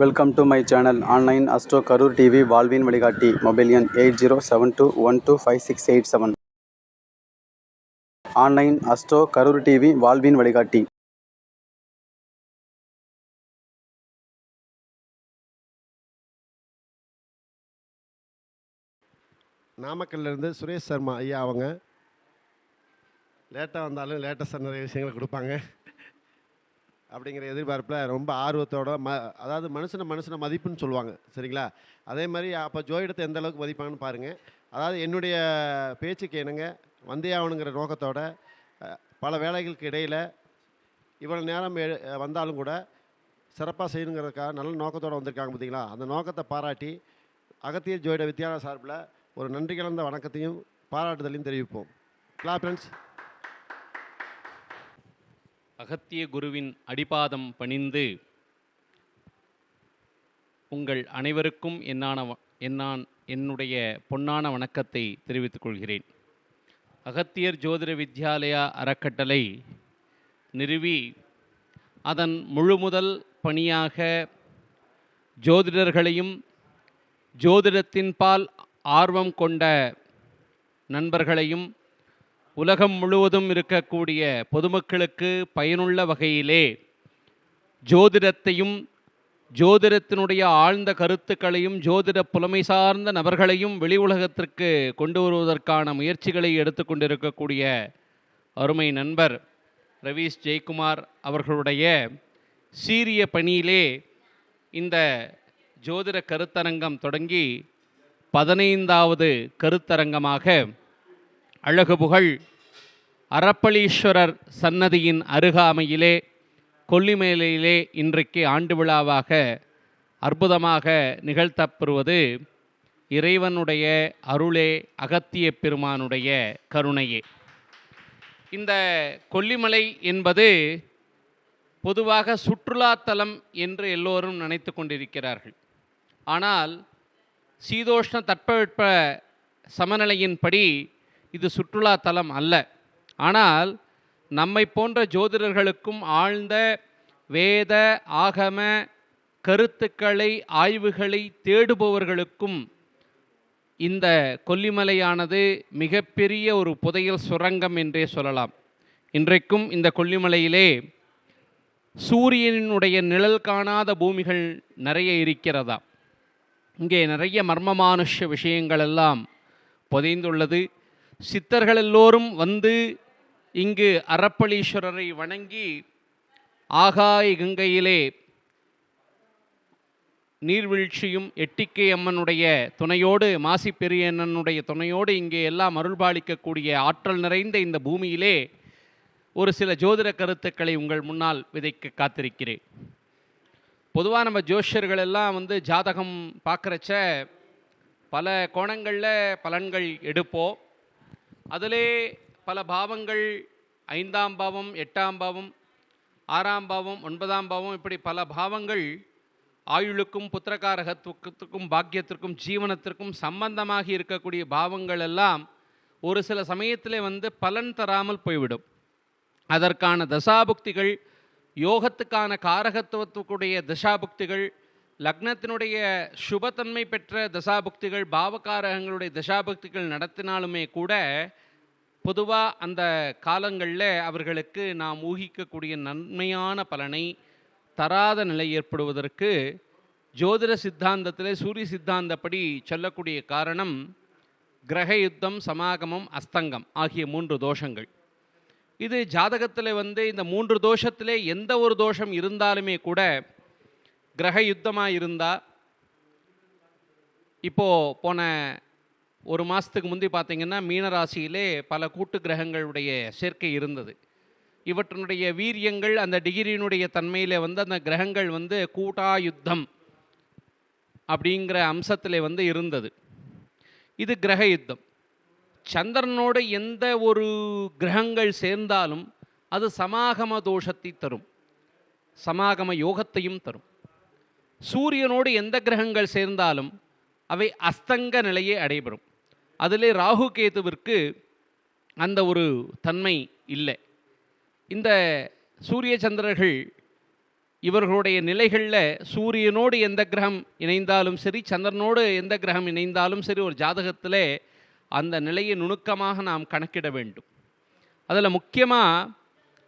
Welcome to my channel online astro Karur TV வாழ்வின் வழிகாட்டி mobile எண் eight zero seven two one two five six eight seven online astro Karur TV வாழ்வின் வழிகாட்டி நாமக்கல்லேருந்து சுரேஷ் சர்மா ஐயா அவங்க. லேட்டாக வந்தாலும் லேட்டஸ்டாக நிறைய விஷயங்களை கொடுப்பாங்க. அப்படிங்கிற எதிர்பார்ப்பில் ரொம்ப ஆர்வத்தோட ம அதாவது மனுஷனை மனுஷனை மதிப்புன்னு சொல்லுவாங்க சரிங்களா? அதே மாதிரி அப்போ ஜோயிடத்தை எந்த அளவுக்கு மதிப்பாங்கன்னு பாருங்கள் அதாவது என்னுடைய பேச்சுக்கு என்னங்க வந்தே ஆகணுங்கிற நோக்கத்தோட பல வேலைகளுக்கு இடையில் இவ்வளோ நேரம் எ- வந்தாலும் கூட சிறப்பாக செய்யணுங்கிறதுக்காக நல்ல நோக்கத்தோடு வந்திருக்காங்க பார்த்தீங்களா அந்த நோக்கத்தை பாராட்டி அகத்தியர் ஜோயிட வித்யாலயா சார்பில் ஒரு நன்றி கலந்த வணக்கத்தையும் பாராட்டுதலையும் தெரிவிப்போம். கிளா ஃப்ரெண்ட்ஸ் அகத்திய குருவின் அடிபாதம் பணிந்து உங்கள் அனைவருக்கும் என்னான என்னான் என்னுடைய பொன்னான வணக்கத்தை தெரிவித்துக் கொள்கிறேன். அகத்தியர் ஜோதிட வித்யாலயா அறக்கட்டளை நிறுவி அதன் முழுமுதல் பணியாக ஜோதிடர்களையும் ஜோதிடத்தின்பால் ஆர்வம் கொண்ட நண்பர்களையும் உலகம் முழுவதும் இருக்கக்கூடிய பொதுமக்களுக்கு பயனுள்ள வகையிலே ஜோதிடத்தையும் ஜோதிடத்தினுடைய ஆழ்ந்த கருத்துக்களையும் ஜோதிட புலமை சார்ந்த நபர்களையும் வெளி உலகத்திற்கு கொண்டு வருவதற்கான முயற்சிகளை எடுத்துக்கொண்டிருக்கக்கூடிய அருமை நண்பர் ரவீஷ் ஜெயக்குமார் அவர்களுடைய சீரிய பணியிலே இந்த ஜோதிட கருத்தரங்கம் தொடங்கி பதினைந்தாவது கருத்தரங்கமாக அழகுபுகழ். அறப்பளீஸ்வரர் சன்னதியின் அருகாமையிலே கொல்லிமேலையிலே இன்றைக்கு ஆண்டு விழாவாக அற்புதமாக நிகழ்த்தப்பெறுவது இறைவனுடைய அருளே அகத்திய பெருமானுடைய கருணையே. இந்த கொல்லிமலை என்பது பொதுவாக சுற்றுலாத்தலம் என்று எல்லோரும் நினைத்து கொண்டிருக்கிறார்கள். ஆனால் சீதோஷ்ண தட்பவெட்ப சமநிலையின்படி இது சுற்றுலா தலம் அல்ல. ஆனால் நம்மை போன்ற ஜோதிடர்களுக்கும் ஆழ்ந்த வேத ஆகம கருத்துக்களை ஆய்வுகளை தேடுபவர்களுக்கும் இந்த கொல்லிமலையானது மிகப்பெரிய ஒரு புதையல் சுரங்கம் என்றே சொல்லலாம். இன்றைக்கும் இந்த கொல்லிமலையிலே சூரியனுடைய நிழல் காணாத பூமிகள் நிறைய இருக்கிறதா? இங்கே நிறைய மர்மமானுஷ்ய விஷயங்கள் எல்லாம் புதைந்துள்ளது. சித்தர்கள் எல்லோரும் வந்து இங்கு அறப்பளீஸ்வரரை வணங்கி ஆகாய கங்கையிலே நீர்வீழ்ச்சியும் எட்டிக்கை அம்மனுடைய துணையோடு மாசி பெரியண்ணனுடைய துணையோடு இங்கே எல்லாம் அருள்பாலிக்கக்கூடிய ஆற்றல் நிறைந்த இந்த பூமியிலே ஒரு சில ஜோதிட கருத்துக்களை உங்கள் முன்னால் விதைக்க காத்திருக்கிறேன். பொதுவாக நம்ம ஜோஷியர்கள் எல்லாம் வந்து ஜாதகம் பார்க்குறச்ச பல கோணங்களில் பலன்கள் எடுப்போம். அதிலே பல பாவங்கள் ஐந்தாம் பாவம் எட்டாம் பாவம் ஆறாம் பாவம் ஒன்பதாம் பாவம் இப்படி பல பாவங்கள் ஆயுளுக்கும் புத்திரகாரகத்துவத்துக்கும் பாக்கியத்திற்கும் ஜீவனத்திற்கும் சம்பந்தமாகி இருக்கக்கூடிய பாவங்கள் எல்லாம் ஒரு சில சமயத்தில் வந்து பலன் தராமல் போய்விடும். அதற்கான தசாபுக்திகள் யோகத்துக்கான காரகத்துவத்துக்குடைய தசாபுக்திகள் லக்னத்தினுடைய சுபத்தன்மை பெற்ற தசாபக்திகள் பாவகாரகங்களுடைய தசாபக்திகள் நடத்தினாலுமே கூட பொதுவாக அந்த காலங்களில் அவர்களுக்கு நாம் ஊகிக்கக்கூடிய நன்மையான பலனை தராத நிலை ஏற்படுவதற்கு ஜோதிட சித்தாந்தத்தில் சூரிய சித்தாந்தப்படி சொல்லக்கூடிய காரணம் கிரக யுத்தம் சமாகமம் அஸ்தங்கம் ஆகிய மூன்று தோஷங்கள். இது ஜாதகத்தில் வந்து இந்த மூன்று தோஷத்திலே எந்த ஒரு தோஷம் இருந்தாலுமே கூட கிரக யுத்தமாக இருந்தால் இப்போது போன ஒரு மாதத்துக்கு முந்தி பார்த்திங்கன்னா மீனராசியிலே பல கூட்டு கிரகங்களுடைய சேர்க்கை இருந்தது. இவற்றினுடைய வீரியங்கள் அந்த டிகிரியினுடைய தன்மையில் வந்து அந்த கிரகங்கள் வந்து கூட்டா யுத்தம் அப்படிங்கிற அம்சத்தில் வந்து இருந்தது. இது கிரக யுத்தம் சந்திரனோடு எந்த ஒரு கிரகங்கள் சேர்ந்தாலும் அது சமாகம தோஷத்தை தரும். சமாகம யோகத்தையும் தரும். சூரியனோடு எந்த கிரகங்கள் சேர்ந்தாலும் அவை அஸ்தங்க நிலையை அடைபெறும். அதிலே ராகு கேதுவிற்கு அந்த ஒரு தன்மை இல்லை. இந்த சூரிய சந்திரர்கள் இவர்களுடைய நிலைகளில் சூரியனோடு எந்த கிரகம் இணைந்தாலும் சரி சந்திரனோடு எந்த கிரகம் இணைந்தாலும் சரி ஒரு ஜாதகத்தில் அந்த நிலையை நுணுக்கமாக நாம் கணக்கிட வேண்டும். அதில் முக்கியமாக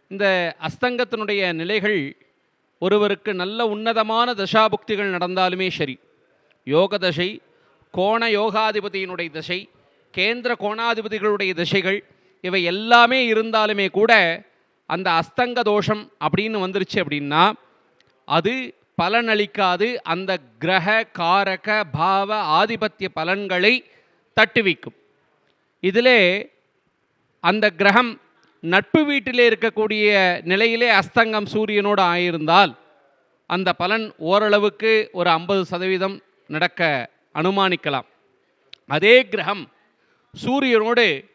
இந்த அஸ்தங்கத்தினுடைய நிலைகள் ஒருவருக்கு நல்ல உன்னதமான தசாபுக்திகள் நடந்தாலுமே சரி. யோக தசை கோண யோகாதிபதியினுடைய திசை கேந்திர கோணாதிபதிகளுடைய திசைகள் இவை எல்லாமே இருந்தாலுமே கூட அந்த அஸ்தங்க தோஷம் அப்படின்னு வந்துருச்சு அப்படின்னா அது பலனளிக்காது. அந்த கிரக காரக பாவ ஆதிபத்திய பலன்களை தட்டுவிக்கும். இதிலே அந்த கிரகம் நட்பு வீட்டிலே இருக்கக்கூடிய நிலையிலே அஸ்தங்கம் சூரியனோடு ஆயிருந்தால் அந்த பலன் ஓரளவுக்கு ஒரு ஐம்பது சதவீதம் நடக்க அனுமானிக்கலாம். அதே கிரகம் சூரியனோடு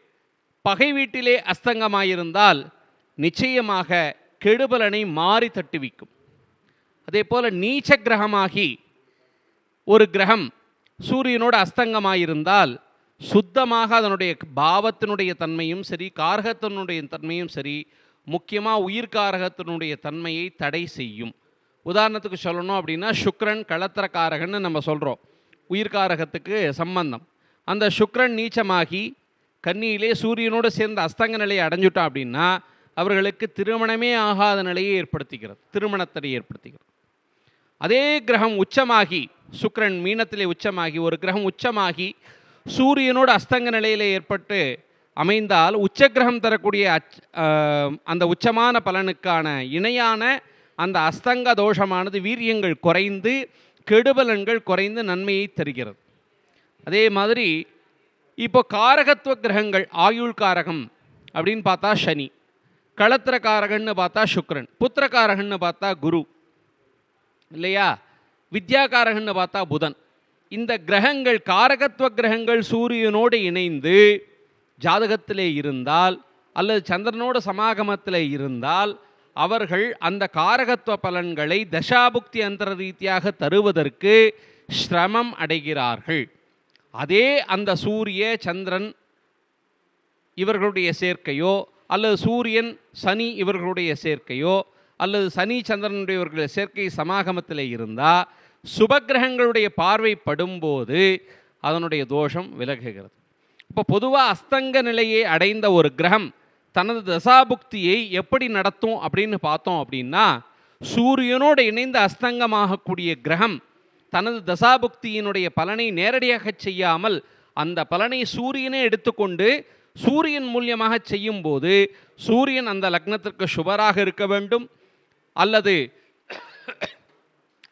பகை வீட்டிலே அஸ்தங்கமாயிருந்தால் நிச்சயமாக கெடுபலனை மாறி தட்டுவிக்கும். அதே போல் நீச்ச கிரகமாகி ஒரு கிரகம் சூரியனோடு அஸ்தங்கமாயிருந்தால் சுத்தமாக அதனுடைய பாவத்தினுடைய தன்மையும் சரி காரகத்தினுடைய தன்மையும் சரி முக்கியமாக உயிர்காரகத்தினுடைய தன்மையை தடை செய்யும். உதாரணத்துக்கு சொல்லணும் அப்படின்னா சுக்ரன் களத்திரக்காரகன்னு நம்ம சொல்கிறோம் உயிர்காரகத்துக்கு சம்பந்தம். அந்த சுக்ரன் நீச்சமாகி கன்னியிலே சூரியனோடு சேர்ந்த அஸ்தங்க நிலையை அடைஞ்சுட்டோம் அப்படின்னா அவர்களுக்கு திருமணமே ஆகாத நிலையை ஏற்படுத்திக்கிறது திருமணத்தடை ஏற்படுத்திக்கிறது. அதே கிரகம் உச்சமாகி சுக்ரன் மீனத்திலே உச்சமாகி ஒரு கிரகம் உச்சமாகி சூரியனோடு அஸ்தங்க நிலையில் ஏற்பட்டு அமைந்தால் உச்ச கிரகம் தரக்கூடிய அச் அந்த உச்சமான பலனுக்கான இணையான அந்த அஸ்தங்க தோஷமானது வீரியங்கள் குறைந்து கெடுபலன்கள் குறைந்து நன்மையை தருகிறது. அதே மாதிரி இப்போ காரகத்துவ கிரகங்கள் ஆயுள் காரகம் அப்படின்னு பார்த்தா சனி களத்திர காரகன்னு பார்த்தா சுக்கிரன் புத்திரகாரகன்னு பார்த்தா குரு இல்லையா? வித்யாகாரகன்னு பார்த்தா புதன். இந்த கிரகங்கள் காரகத்துவ கிரகங்கள் சூரியனோடு இணைந்து ஜாதகத்திலே இருந்தால் அல்லது சந்திரனோட சமாகமத்தில் இருந்தால் அவர்கள் அந்த காரகத்துவ பலன்களை தசாபுக்தி அந்தர ரீதியாக தருவதற்கு சிரமம் அடைகிறார்கள். அதே அந்த சூரிய சந்திரன் இவர்களுடைய சேர்க்கையோ அல்லது சூரியன் சனி இவர்களுடைய சேர்க்கையோ அல்லது சனி சந்திரனுடையவர்களுடைய சேர்க்கை சமாகமத்தில் இருந்தால் சுபக்கிரகங்களுடைய பார்வை படும்போது அதனுடைய தோஷம் விலகுகிறது. இப்போ பொதுவாக அஸ்தங்க நிலையை அடைந்த ஒரு கிரகம் தனது தசாபுக்தியை எப்படி நடத்தும் அப்படின்னு பார்த்தோம் அப்படின்னா சூரியனோடு இணைந்து அஸ்தங்கமாகக்கூடிய கிரகம் தனது தசாபுக்தியினுடைய பலனை நேரடியாக செய்யாமல் அந்த பலனை சூரியனே எடுத்துக்கொண்டு சூரியன் மூலியமாக செய்யும்போது சூரியன் அந்த லக்னத்திற்கு சுபராக இருக்க வேண்டும் அல்லது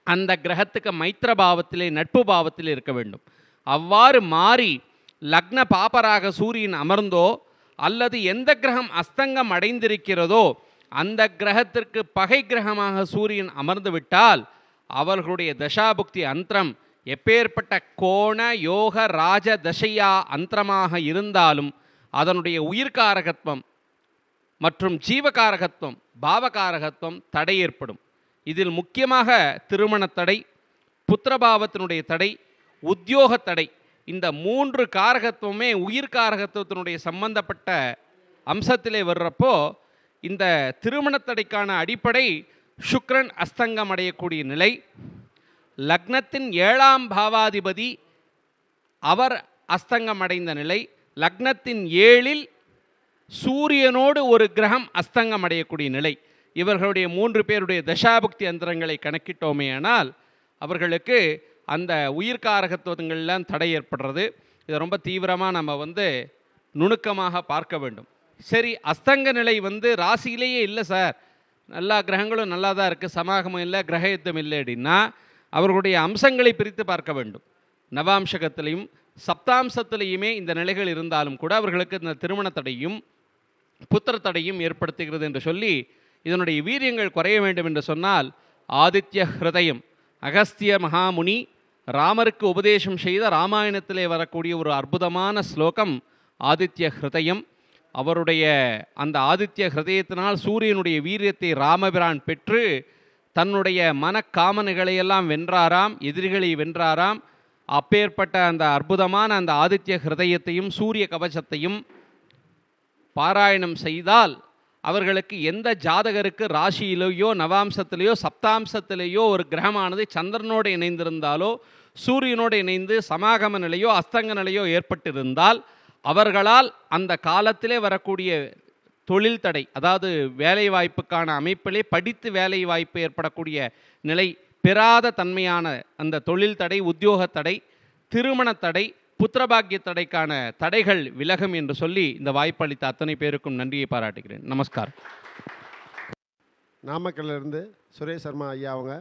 அந்த கிரகத்துக்கு மைத்திர பாவத்திலே நட்பு பாவத்தில் இருக்க வேண்டும். அவ்வாறு மாறி லக்ன பாப்பராக சூரியன் அமர்ந்தோ அல்லது எந்த கிரகம் அஸ்தங்கம் அடைந்திருக்கிறதோ அந்த கிரகத்திற்கு பகை கிரகமாக சூரியன் அமர்ந்து விட்டால் அவர்களுடைய தசாபுக்தி அந்தரம் எப்பேற்பட்ட கோண யோக ராஜ தசையா அந்தரமாக இருந்தாலும் அதனுடைய உயிர்காரகத்துவம் மற்றும் ஜீவகாரகத்துவம் பாவகாரகத்துவம் தடை ஏற்படும் இதில் முக்கியமாக திருமண தடை புத்திரபாவத்தினுடைய தடை உத்தியோக தடை இந்த மூன்று காரகத்துவமே உயிர் காரகத்துவத்தினுடைய சம்பந்தப்பட்ட அம்சத்திலே வர்றப்போ இந்த திருமணத்தடைக்கான அடிப்படை சுக்ரன் அஸ்தங்கம் அடையக்கூடிய நிலை லக்னத்தின் ஏழாம் பாவாதிபதி அவர் அஸ்தங்கம் அடைந்த நிலை லக்னத்தின் ஏழில் சூரியனோடு ஒரு கிரகம் அஸ்தங்கம் அடையக்கூடிய நிலை. இவர்களுடைய மூன்று பேருடைய தசாபக்தி அந்தரங்களை கணக்கிட்டோமேயானால் அவர்களுக்கு அந்த உயிர்காரகத்துவங்கள்லாம் தடை ஏற்படுறது. இதை ரொம்ப தீவிரமாக நம்ம வந்து நுணுக்கமாக பார்க்க வேண்டும். சரி அஸ்தங்க நிலை வந்து ராசியிலேயே இல்லை சார். எல்லா கிரகங்களும் நல்லா தான் இருக்குது சமாகமம் இல்லை கிரக யுத்தம் இல்லை அப்படின்னா அவர்களுடைய அம்சங்களை பிரித்து பார்க்க வேண்டும். நவாம்சகத்திலையும் சப்தாம்சத்திலையுமே இந்த நிலைகள் இருந்தாலும் கூட அவர்களுக்கு இந்த திருமண தடையும் புத்திர தடையும் ஏற்படுத்துகிறது என்று சொல்லி இதனுடைய வீரியங்கள் குறைய வேண்டும் என்று சொன்னால் ஆதித்ய ஹிருதயம் அகஸ்திய மகாமுனி ராமருக்கு உபதேசம் செய்த ராமாயணத்திலே வரக்கூடிய ஒரு அற்புதமான ஸ்லோகம் ஆதித்ய ஹிருதயம். அவருடைய அந்த ஆதித்ய ஹிருதயத்தினால் சூரியனுடைய வீரியத்தை ராமபிரான் பெற்று தன்னுடைய மனக்காமனைகளையெல்லாம் வென்றாராம் எதிரிகளை வென்றாராம். அப்பேற்பட்ட அந்த அற்புதமான அந்த ஆதித்ய ஹிருதயத்தையும் சூரிய கவசத்தையும் பாராயணம் செய்தால் அவர்களுக்கு எந்த ஜாதகருக்கு ராசியிலேயோ நவாம்சத்திலேயோ சப்தாம்சத்திலேயோ ஒரு கிரகமானது சந்திரனோடு இணைந்திருந்தாலோ சூரியனோடு இணைந்து சமாகம நிலையோ அஸ்தங்க நிலையோ ஏற்பட்டிருந்தால் அவர்களால் அந்த காலத்திலே வரக்கூடிய தொழில் தடை அதாவது வேலை வாய்ப்புக்கான அமைப்பிலே படித்து வேலை வாய்ப்பு ஏற்படக்கூடிய நிலை பெறாத தன்மையான அந்த தொழில் தடை உத்தியோக தடை திருமண தடை புத்திரபாக்கிய தடைக்கான தடைகள் விலகும் என்று சொல்லி இந்த வாய்ப்பளித்த அத்தனை பேருக்கும் நன்றியை பாராட்டுகிறேன். நமஸ்காரம் நாமக்கல்லிருந்து சுரேஷ் சர்மா ஐயா அவங்க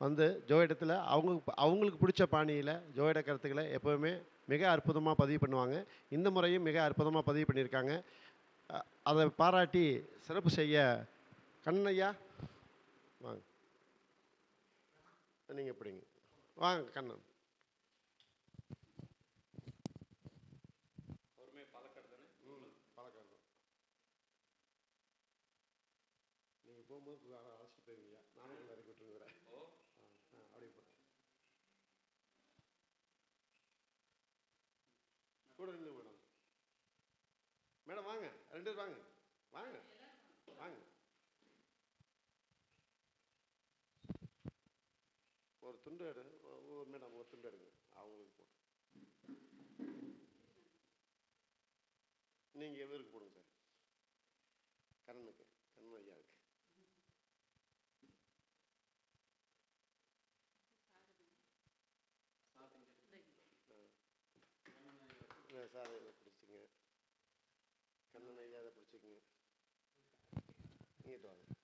வந்து ஜோயிடத்தில் அவங்க அவங்களுக்கு பிடிச்ச பாணியில் ஜோயிட கருத்துக்களை எப்போவுமே மிக அற்புதமாக பதிவு பண்ணுவாங்க. இந்த முறையும் மிக அற்புதமாக பதிவு பண்ணியிருக்காங்க. அதை பாராட்டி சிறப்பு செய்ய கண்ணையா வாங்க. நீங்கள் எப்படிங்க? வாங்க கண்ணன் ம், பாலக்காடு தான். நீங்க போகும்போது அழைச்சிட்டு போயிருங்க நானும் உங்களை இறக்கி விட்டுருங்கிறேன். அப்படியே போ கூட நில்லு மேடம். மேடம் வாங்க. ரெண்டு பேர் வாங்க. வாங்க. வாங்க. ஒரு துண்டு எடு. ஒரு மேடம் ஒரு துண்டு எடுங்க. அவங்களுக்கு போட்டு. நீங்கள் எவருக்கு போடுங்க சார். சாதனையில் பிடிச்சிங்க கண்ணன் ஐயாவை பிடிச்சிங்க இங்கிட்டு வாங்க